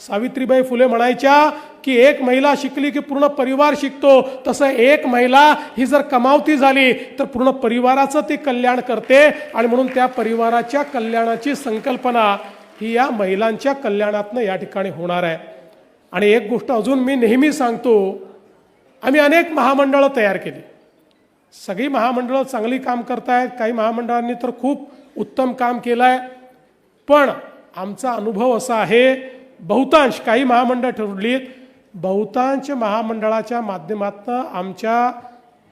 सावित्रीबाई फुले म्हणायच्या की एक महिला शिकली की पूर्ण परिवार शिकतो. तसं एक महिला ही जर कमावती झाली तर पूर्ण परिवाराचं ती कल्याण करते. आणि म्हणून त्या परिवाराच्या कल्याणाची संकल्पना ही या महिलांच्या कल्याणातनं या ठिकाणी होणार आहे. आणि एक गोष्ट अजून मी नेहमी सांगतो आम्ही अनेक महामंडळं तयार केली. सगळी महामंडळं चांगली काम करतायत काही महामंडळांनी तर खूप उत्तम काम केलं आहे पण आमचा अनुभव असा आहे बहुतांश काही महामंडळ ठरलीत बहुतांश महामंडळाच्या माध्यमातून आमच्या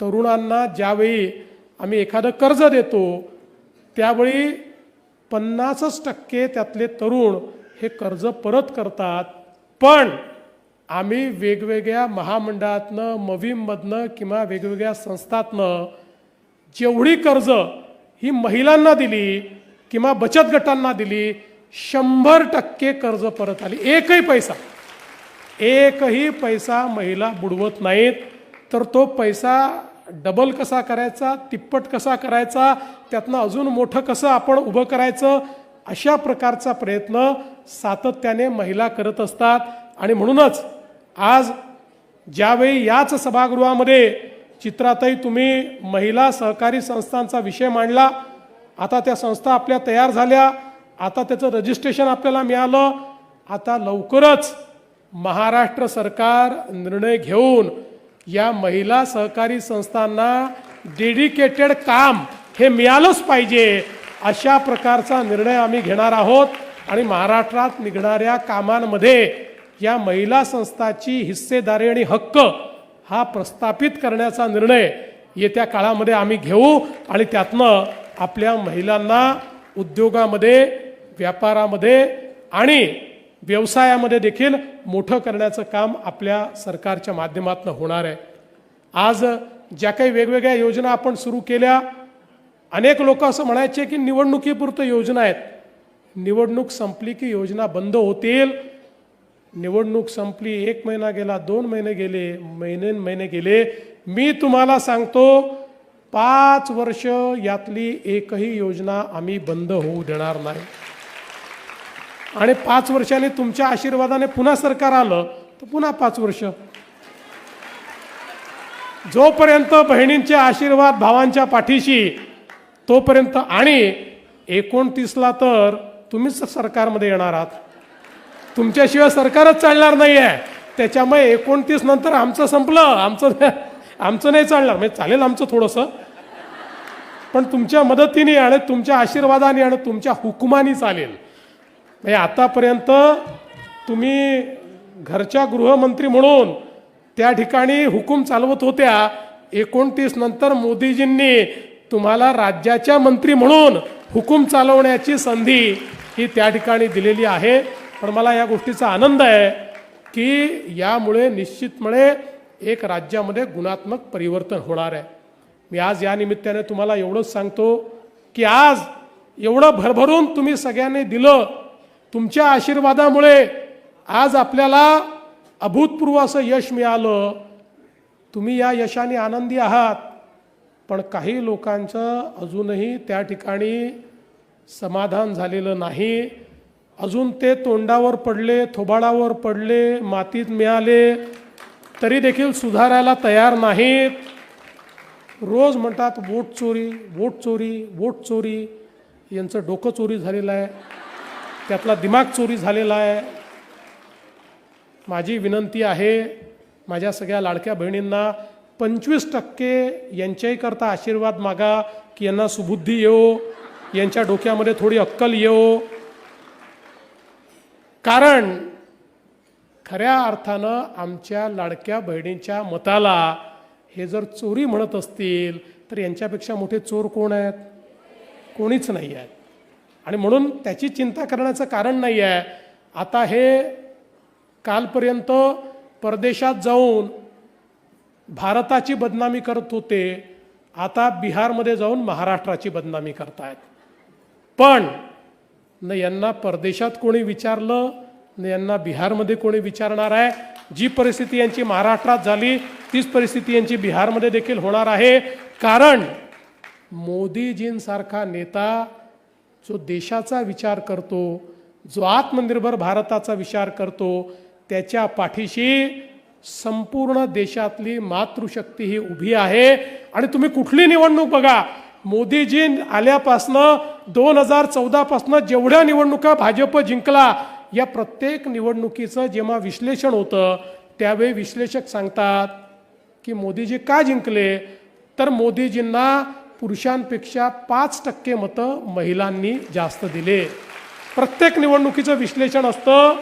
तरुणांना ज्यावेळी आम्ही एखादं कर्ज देतो त्यावेळी पन्नासच टक्के त्यातले तरुण हे कर्ज परत करतात. पण आम्ही वेगवेगळ्या महामंडळातनं मवीममधनं किंवा वेगवेगळ्या संस्थातनं जेवढी कर्ज ही महिलांना दिली किंवा बचत गटांना दिली शंभर टक्के कर्ज परत आली. एकही पैसा. एकही पैसा महिला बुडवत नाहीत. तर तो पैसा डबल कसा करायचा तिप्पट कसा करायचा त्यातनं अजून मोठं कसं आपण उभं करायचं अशा प्रकारचा प्रयत्न सातत्याने महिला करत असतात. आणि म्हणूनच आज ज्यावेळी याच सभागृहामध्ये चित्रातही तुम्ही महिला सहकारी संस्थांचा विषय मांडला आता त्या संस्था आपल्या तयार झाल्या. आता त्याचं रजिस्ट्रेशन आपल्याला मिळालं. आता लवकरच महाराष्ट्र सरकार निर्णय घेऊन या महिला सहकारी संस्थांना डेडिकेटेड काम हे मिळालंच पाहिजे अशा प्रकारचा निर्णय आम्ही घेणार आहोत. आणि महाराष्ट्रात निघणाऱ्या कामांमध्ये या महिला संस्थाची हिस्सेदारी आणि हक्क हा प्रस्थापित करण्याचा निर्णय येत्या काळामध्ये आम्ही घेऊ. आणि त्यातनं आपल्या महिलांना उद्योगामध्ये व्यापारामध्ये आणि व्यवसायामध्ये देखील मोठं करण्याचं काम आपल्या सरकारच्या माध्यमातून होणार आहे. आज ज्या काही वेगवेगळ्या योजना आपण सुरू केल्या अनेक लोक असं म्हणायचे की निवडणुकीपुरतं योजना आहेत. निवडणूक संपली की योजना बंद होतील. निवडणूक संपली एक महिना गेला दोन महिने गेले महिने महिने गेले. मी तुम्हाला सांगतो पाच वर्ष यातली एकही योजना आम्ही बंद होऊ देणार नाही. आणि पाच वर्षांनी तुमच्या आशीर्वादाने पुन्हा सरकार आलं तर पुन्हा पाच वर्ष. जोपर्यंत बहिणींचे आशीर्वाद भावांच्या पाठीशी तोपर्यंत आणि एकोणतीसला तर तुम्हीच सरकारमध्ये येणार आहात. तुमच्याशिवाय सरकारच चालणार नाही आहे त्याच्यामुळे एकोणतीस नंतर आमचं संपलं. आमचं आमचं नाही चालणार. म्हणजे चालेल आमचं थोडंसं. पण तुमच्या मदतीने आणि तुमच्या आशीर्वादाने आणि तुमच्या हुकुमानी चालेल. म्हणजे आतापर्यंत तुम्ही घरच्या गृहमंत्री म्हणून त्या ठिकाणी हुकूम चालवत होत्या. एकोणतीस नंतर मोदीजींनी तुम्हाला राज्याच्या मंत्री म्हणून हुकूम चालवण्याची संधी ही त्या ठिकाणी दिलेली आहे. पण मला या गोष्टीचा आनंद आहे की यामुळे निश्चितपणे एक राज्यामध्ये गुणात्मक परिवर्तन होणार आहे. मी आज या निमित्ताने तुम्हाला एवढंच सांगतो की आज एवढं भरभरून तुम्ही सगळ्यांनी दिलं तुमच्या आशीर्वादामुळे आज आपल्याला अभूतपूर्व असं यश मिळालं. तुम्ही या यशाने आनंदी आहात. पण काही लोकांचं अजूनही त्या ठिकाणी समाधान झालेलं नाही. अजून ते तोंडावर पडले थोबाडावर पडले मातीत मिळाले तरी देखील सुधारायला तयार नाहीत. रोज म्हणतात वोट चोरी वोट चोरी वोट चोरी. यांचं डोकं चोरी झालेलं आहे. त्यातला दिमाग चोरी झालेला आहे. माझी विनंती आहे माझ्या सगळ्या लाडक्या बहिणींना पंचवीस टक्के यांच्याही करता आशीर्वाद मागा की यांना सुबुद्धी येऊ यांच्या डोक्यामध्ये थोडी अक्कल येऊ कारण खऱ्या अर्थानं आमच्या लाडक्या बहिणींच्या मताला हे जर चोरी म्हणत असतील तर यांच्यापेक्षा मोठे चोर कोण आहेत? कोणीच नाही आहेत. आणि म्हणून त्याची चिंता करण्याचं कारण नाही आहे आता हे कालपर्यंत परदेशात जाऊन भारताची बदनामी करत होते. आता बिहारमध्ये जाऊन महाराष्ट्राची बदनामी करतायत. पण न यांना परदेशात कोणी विचारलं न यांना बिहारमध्ये कोणी विचारणार आहे. जी परिस्थिती यांची महाराष्ट्रात झाली तीच परिस्थिती यांची बिहारमध्ये देखील होणार आहे. कारण मोदीजींसारखा नेता जो देशाचा विचार करतो जो आत्मनिर्भर भारताचा विचार करतो त्याच्या पाठीशी संपूर्ण देशातली मातृशक्ती ही उभी आहे. आणि तुम्ही कुठली निवडणूक बघा मोदीजी आल्यापासनं दोन हजार चौदापासनं जेवढ्या निवडणुका भाजप जिंकला या प्रत्येक निवडणुकीचं जेव्हा विश्लेषण होतं त्यावेळी विश्लेषक सांगतात की मोदीजी का जिंकले? तर मोदीजींना पुरुषांपेक्षा पाच टक्के मतं महिलांनी जास्त दिले. प्रत्येक निवडणुकीचं विश्लेषण असतं